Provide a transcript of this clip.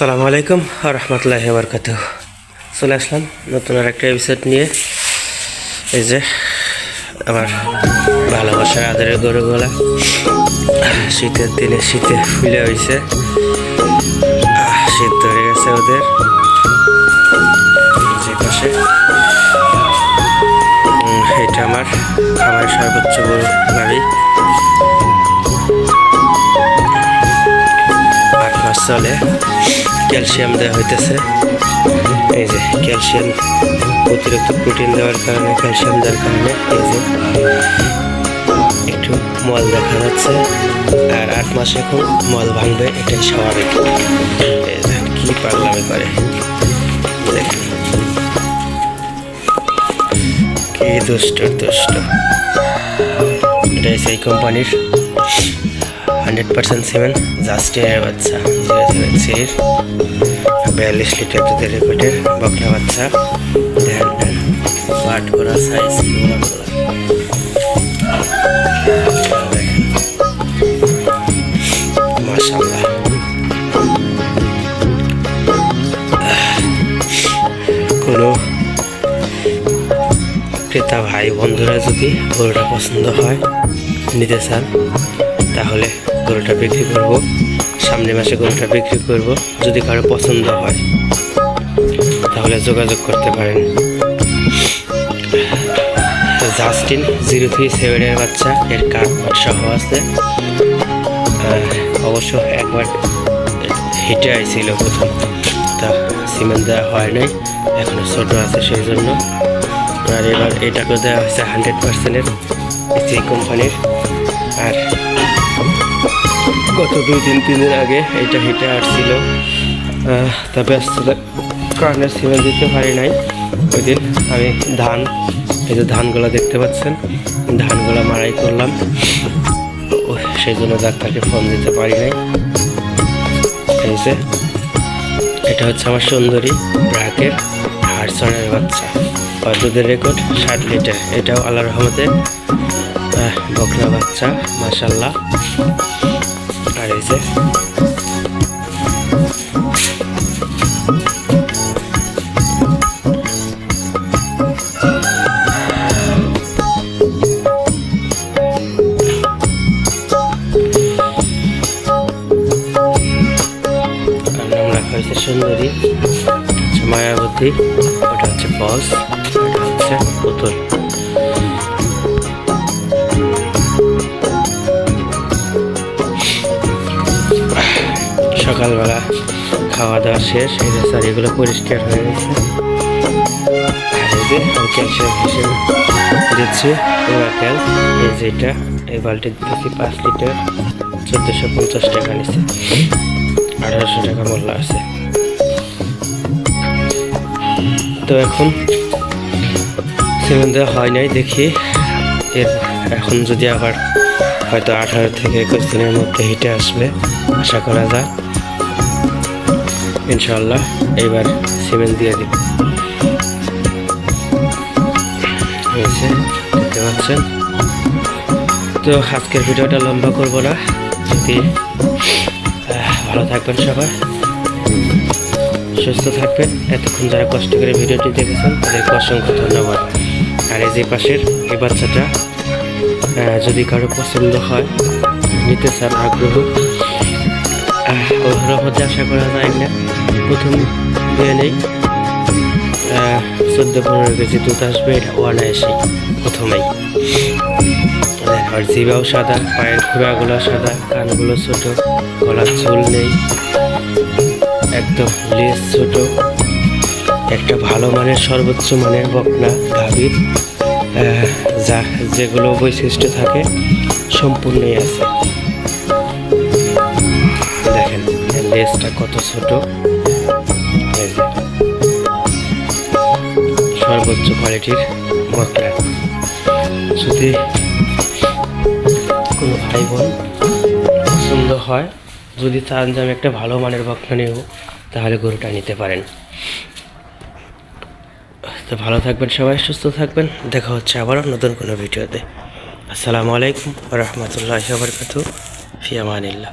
আসসালামু আলাইকুম রহমতুল্লাহ বরকাত চলে আসলাম নতুন আর একটা এপিসোড নিয়ে। এই যে আমার ভালোবাসার আদরের গরুগুলা। শীতের দিনে শীতে ফুলে হয়েছে শীত ধরে গেছে ওদের। যে পাশে। এটা আমার আমার সর্বোচ্চ বড়। গাড়ি চলে। ক্যালসিয়াম দেওয়া হইতেছে। এই যে ক্যালসিয়াম অতিরিক্ত প্রোটিন দেওয়ার কারণে, ক্যালসিয়াম দেওয়ার কারণে এই যে একটু মল দেখা যাচ্ছে। আর আট মাস এখন মল ভাঙবে, এটাই স্বাভাবিক। কি পারলামে করে দুষ্ট দুষ্ট। এটা সেই কোম্পানির হান্ড্রেড পার্সেন্ট সিমেন্ট জাস্টিনের বাচ্চা, জিরো সেভেন বিয়াল্লিশ লিটার দুধের রেকর্ডের বকনা বাচ্চা ধ্যান পাট করা সাইজ কোনো ক্রেতা ভাই বন্ধুরা যদি গরুটা পছন্দ হয়, নিতে চান, তাহলে গরুটা বিক্রি করব। সামনের মাসে গরুটা বিক্রি করব, যদি কারও পছন্দ হয়। তাহলে যোগাযোগ করতে পারেন। জাস্টিন জিরো থ্রি সেভেনের বাচ্চা, এর কাঠ সহ আছে। অবশ্য একবার হিটে আইছিল প্রথম। তা সিমেন্ট দেওয়া হয় নাই, এখনও ছোট আছে সেই জন্য আর এবার এটাকে দেওয়া হয়েছে হান্ড্রেড পার্সেন্টের সেই কোম্পানির আর গত দুই দিন তিন দিন আগে এটা হেঁটে আসছিল। আহ, তা ব্যস্ততার কারণে সিমেন্ট দিতে পারি নাই। ওই দিন আমি ধান এই যে ধানগুলো দেখতে পাচ্ছেন ধানগুলো মারাই করলাম। সেই জন্য ডাক্তারকে ফোন দিতে পারি নাই। এটা হচ্ছে আমার সুন্দরী ব্রাকের হারসনের বাচ্চা। আর দুধের রেকর্ড ষাট লিটার। এটাও আল্লাহ রহমতের বকরা বাচ্চা মাসাল্লাহ হয়েছে সুন্দরী। মায়াবতী ওটা হচ্ছে বস ওটা হচ্ছে পুতুল। দাওয়া শেষ, এই যে স্যার এগুলো পরিষ্কার হয়ে গেছে। দিচ্ছি ওরাকেল এই যে এটা, এই বালতি দিতেছি পাঁচ লিটার। চোদ্দোশো পঞ্চাশ টাকা নিচ্ছে। আঠারোশো টাকা মূল্য আছে। তো এখন সিমেন্ট দেওয়া হয় নাই, দেখি। এর এখন যদি আবার হয়তো আঠারো থেকে একুশ দিনের মধ্যে হিটে আসবে, আশা করা যায়। ইনশাল্লাহ এইবার সিমেন্ট দিয়ে দিব। তো আজকের ভিডিওটা লম্বা করব না, যদি ভালো থাকবেন সবাই। সুস্থ থাকবেন, এতক্ষণ যারা কষ্ট করে ভিডিওটি দেখেছেন, তাদেরকে অসংখ্য ধন্যবাদ। আর এই যে পাশের, এই বাচ্চাটা যদি কারও পছন্দ হয়, নিতে চান, আগ্রহ আশা করা যায় না। প্রথম দিয়ে নেই। চোদ্দ, পনেরো কেজি দুধ আসবে, এটা এসে প্রথমেই। আর জিবাও সাদা, পায়ের খুঁড়াগুলো সাদা, কানগুলো ছোট, গলার চুল নেই। একদম লেস ছোট। একটা ভালো মানের, সর্বোচ্চ মানের বকনা গাভীর যা যেগুলো বৈশিষ্ট্য থাকে, সম্পূর্ণই আছে। লেজটা কত ছোট? সর্বোচ্চ কোয়ালিটির বকনা যদি কোনো ভাই বোন পছন্দ হয়, যদি চান যে আমি একটা ভালো মানের বকনা নেব, তাহলে গরুটা নিতে পারেন। তো ভালো থাকবেন সবাই, সুস্থ থাকবেন। দেখা হচ্ছে আবারও নতুন কোনো ভিডিওতে। আসসালামু আলাইকুম রহমতুল্লাহ বরকাত ফিয়ামানিল্লাহ